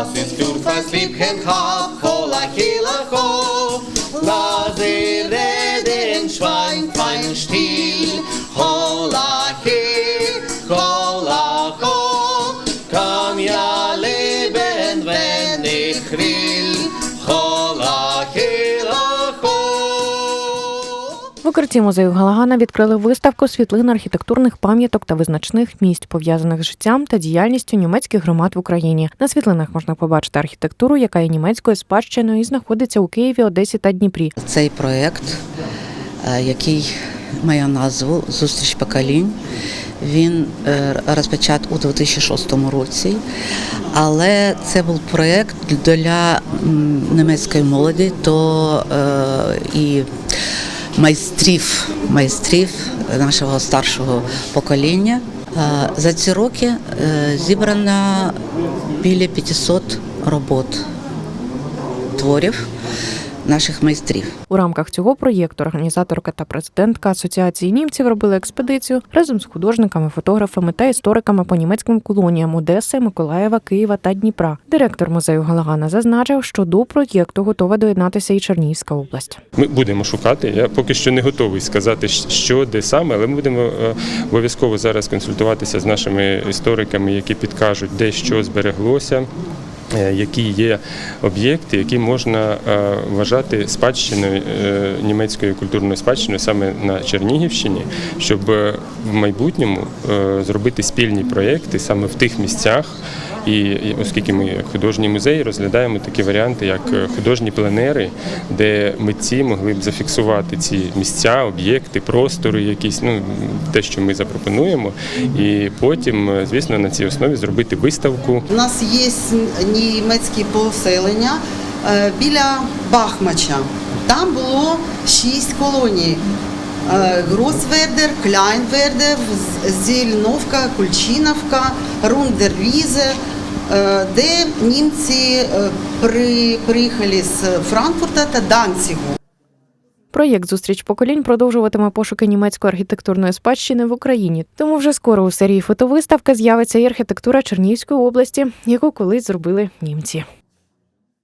was ist du fast liebchen hab hol a kila ho la ze er reden schwein fein stil hol ki, ke ho. Kam ja leben wenn ich rief В укритті музею Галагана відкрили виставку світлин архітектурних пам'яток та визначних місць, пов'язаних з життям та діяльністю німецьких громад в Україні. На світлинах можна побачити архітектуру, яка є німецькою спадщиною і знаходиться у Києві, Одесі та Дніпрі. Цей проєкт, е, який має назву Зустріч поколінь, він е, розпочат у 2006 році, але це був проєкт для німецької молоді то е, і майстрів, майстрів нашого старшого покоління. Е, За ці роки е, зібрано біля 500 робот творів наших майстрів. У рамках цього проєкту організаторка та президентка Асоціації німців робили експедицію разом з художниками, фотографами та істориками по німецьким колоніям Одеси, Миколаєва, Києва та Дніпра. Директор музею Галагана зазначив, що до проєкту готова доєднатися і Чернігівська область. Ми будемо шукати. Я поки що не готовий сказати, що де саме, але ми будемо е, обов'язково зараз консультуватися з нашими істориками, які підкажуть, де що збереглося. Е, Які є об'єкти, які можна е, вважати спадщиною е, німецькою культурною спадщиною саме на Чернігівщині, щоб в майбутньому зробити спільні проєкти саме в тих місцях, і оскільки ми як художній музей розглядаємо такі варіанти, як художні пленери, де митці могли б зафіксувати ці місця, об'єкти, простори, якісь ну те, що ми запропонуємо, і потім, звісно, на цій основі зробити виставку. У нас є німецькі поселення е, біля Бахмача. Там було шість колоній. Е, Гросвердер, Кляйнвердер, Зільновка, Кульчиновка, Рундервізе, е, де німці приїхали з Франкфурта та Данцігу. Проєкт Зустріч поколінь продовжуватиме пошуки німецької архітектурної спадщини в Україні. Тому вже скоро у серії фотовиставка з'явиться і архітектура Чернігівської області, яку колись зробили німці.